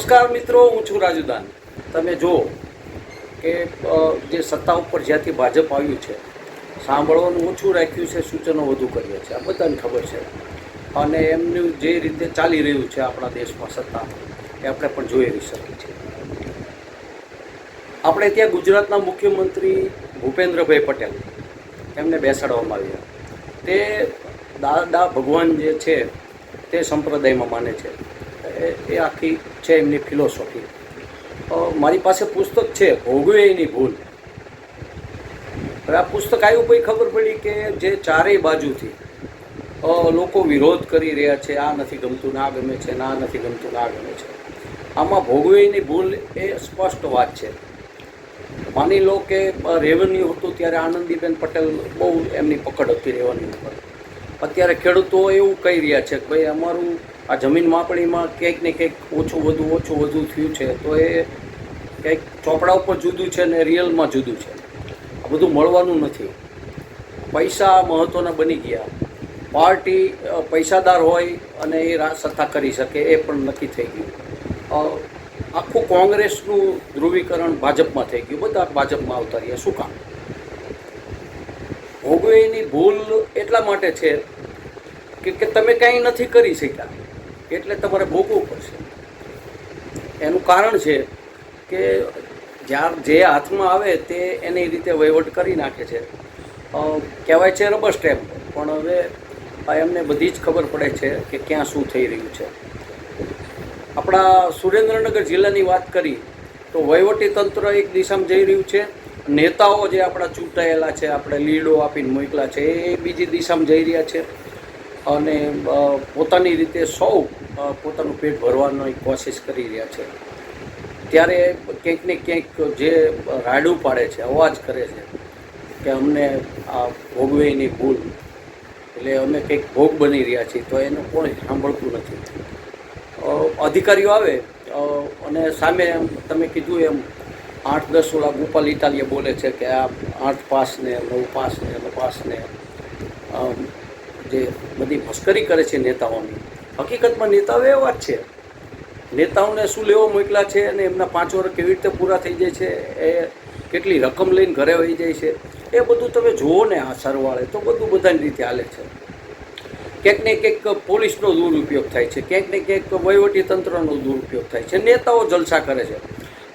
નમસ્કાર મિત્રો, હું છું રાજુદાન તમે જુઓ કે જે સત્તા ઉપર જ્યાંથી ભાજપ આવ્યું છે, સાંભળવાનું ઓછું રાખ્યું છે, સૂચનો વધુ કરીએ છે આ બધાને ખબર છે. અને એમનું જે રીતે ચાલી રહ્યું છે આપણા દેશમાં સત્તા, એ આપણે પણ જોઈ શકીએ છીએ. આપણે ત્યાં ગુજરાતના મુખ્યમંત્રી ભૂપેન્દ્રભાઈ પટેલ, એમને બેસાડવામાં આવ્યા. તે દાદા ભગવાન જે છે, તે સંપ્રદાયમાં માને છે. એ- આખી છે એમની ફિલોસોફી મારી પાસે પુસ્તક છે, ભોગવે એની ભૂલ. આ પુસ્તક આવ્યું પછી ખબર પડી કે જે ચારેય બાજુથી લોકો વિરોધ કરી રહ્યા છે, આ નથી ગમતું, ના ગમે છે, ના નથી ગમતું, ના ગમે છે. આમાં ભોગવેની ભૂલ એ સ્પષ્ટ વાત છે. માની લો કે રેવન્યુ હતું ત્યારે આનંદીબેન પટેલ બહુ એમની પકડ હતી રેવન્યુ ઉપર. અત્યારે ખેડૂતો એવું કહી રહ્યા છે કે ભાઈ અમારું આ જમીન માપણીમાં ક્યાંક ને ક્યાંક ઓછું વધુ ઓછું વધુ થયું છે. તો એ કંઈક ચોપડા ઉપર જુદું છે ને રિયલમાં જુદું છે. આ બધું મળવાનું નથી. પૈસા મહત્ત્વના બની ગયા. પાર્ટી પૈસાદાર હોય અને એ સત્તા કરી શકે એ પણ નક્કી થઈ ગયું. આખું કોંગ્રેસનું ધ્રુવીકરણ ભાજપમાં થઈ ગયું. બધા ભાજપમાં આવતા રહ્યા. શું કામ? ભોગવેની ભૂલ એટલા માટે છે કે કે તમે કંઈ નથી કરી શક્યા. એટલે તમારે ભોગવવું પડશે. એનું કારણ છે કે જ્યાં જે હાથમાં આવે તે એની રીતે વહીવટ કરી નાખે છે. કહેવાય છે રબર સ્ટેમ્પ પણ હવે એમને બધી જ ખબર પડે છે કે ક્યાં શું થઈ રહ્યું છે. આપણા સુરેન્દ્રનગર જિલ્લાની વાત કરી, તો વહીવટી તંત્ર એક દિશામાં જઈ રહ્યું છે. નેતાઓ જે આપણા ચૂંટાયેલા છે, આપણે લીડો આપીને મોકલા છે, એ બીજી દિશામાં જઈ રહ્યા છે. અને પોતાની રીતે સૌ પોતાનું પેટ ભરવાની કોશિશ કરી રહ્યા છે. ત્યારે ક્યાંક ને ક્યાંક જે રાડું પાડે છે, અવાજ કરે છે કે અમને આ ભોગવેની ભૂલ, એટલે અમે કંઈક ભોગ બની રહ્યા છીએ, તો એનું કોઈ સાંભળતું નથી. અધિકારીઓ આવે અને સામે એમ તમે કીધું એમ, આઠ દસ ઓલા ગોપાલ ઇટાલીએ બોલે છે કે આ આઠ પાસ ને નવ પાસ ને નવ પાસ ને જે બધી મસ્કરી કરે છે નેતાઓની. હકીકતમાં નેતાઓ એવા જ છે. નેતાઓને શું લેવો મોકલા છે અને એમના પાંચ વર્ષ કેવી રીતે પૂરા થઈ જાય છે, એ કેટલી રકમ લઈને ઘરે વહી જાય છે, એ બધું તમે જુઓ ને આ સરવાળે, તો બધું બધાની રીતે હાલે છે. ક્યાંક ને ક્યાંક પોલીસનો દુરુપયોગ થાય છે, ક્યાંક ને ક્યાંક વહીવટી તંત્રનો દુરુપયોગ થાય છે, નેતાઓ જલસા કરે છે.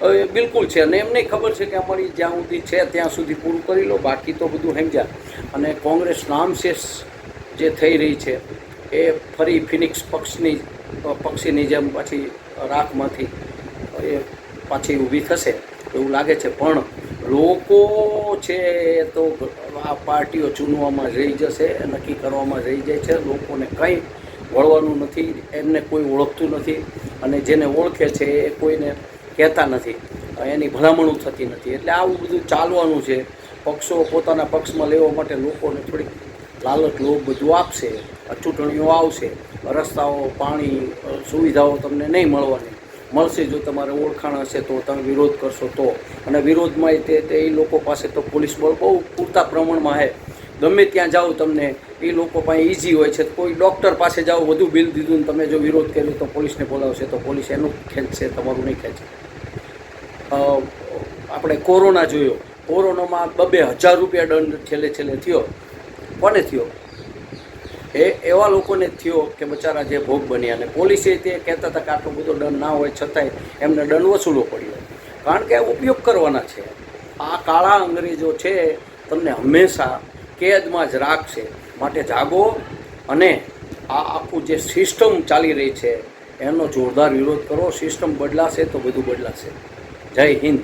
હવે બિલકુલ છે, અને એમને ખબર છે કે અમારી જ્યાં સુધી છે ત્યાં સુધી પૂરું કરી લો, બાકી તો બધું સમજ્યા અને કોંગ્રેસ નામશેષ જે થઈ રહી છે, એ ફરી ફિનિક્સ પક્ષની, પક્ષીની જેમ પાછી રાખમાંથી, એ પાછી ઊભી થશે એવું લાગે છે. પણ લોકો છે એ તો આ પાર્ટીઓ ચૂનવામાં રહી જશે, નક્કી કરવામાં રહી જાય છે. લોકોને કંઈ વળવાનું નથી, એમને કોઈ ઓળખતું નથી અને જેને ઓળખે છે એ કોઈને કહેતા નથી. એની ભલામણું થતી નથી. એટલે આવું બધું ચાલવાનું છે. પક્ષો પોતાના પક્ષમાં લેવા માટે લોકોને થોડીક લાલચ લોભ બધું આપશે આ આવશે, રસ્તાઓ, પાણી સુવિધાઓ તમને નહીં મળવાની. મળશે જો તમારે ઓળખાણ હશે તો તમે વિરોધ કરશો તો. અને વિરોધમાં તે એ લોકો પાસે તો પોલીસ બળ બહુ પૂરતા પ્રમાણમાં છે ગમે ત્યાં જાઓ તમને એ લોકો પાસે ઇઝી હોય છે. કોઈ ડૉક્ટર પાસે જાઓ, વધુ બિલ દીધું તમે જો વિરોધ કર્યો તો પોલીસને બોલાવશે તો પોલીસ એનું ખેંચશે, તમારું નહીં ખેંચે. આપણે કોરોના જોયો. કોરોનામાં બબે હજાર રૂપિયા દંડ છેલ્લે છેલ્લે થયો. કોને થયો? એ એવા લોકોને થયો કે બચારા જે ભોગ બન્યા અને પોલીસે તે કહેતા હતા કે આટલો બધો દંડ ના હોય, છતાંય એમને દંડ વસૂલો પડ્યો. કારણ કે ઉપયોગ કરવાના છે. આ કાળા અંગ્રેજો છે, તમને હંમેશા કેદમાં જ રાખશે. માટે જાગો અને આ આખું જે સિસ્ટમ ચાલી રહી છે, એનો જોરદાર વિરોધ કરો. સિસ્ટમ બદલાશે તો બધું બદલાશે. જય હિન્દ.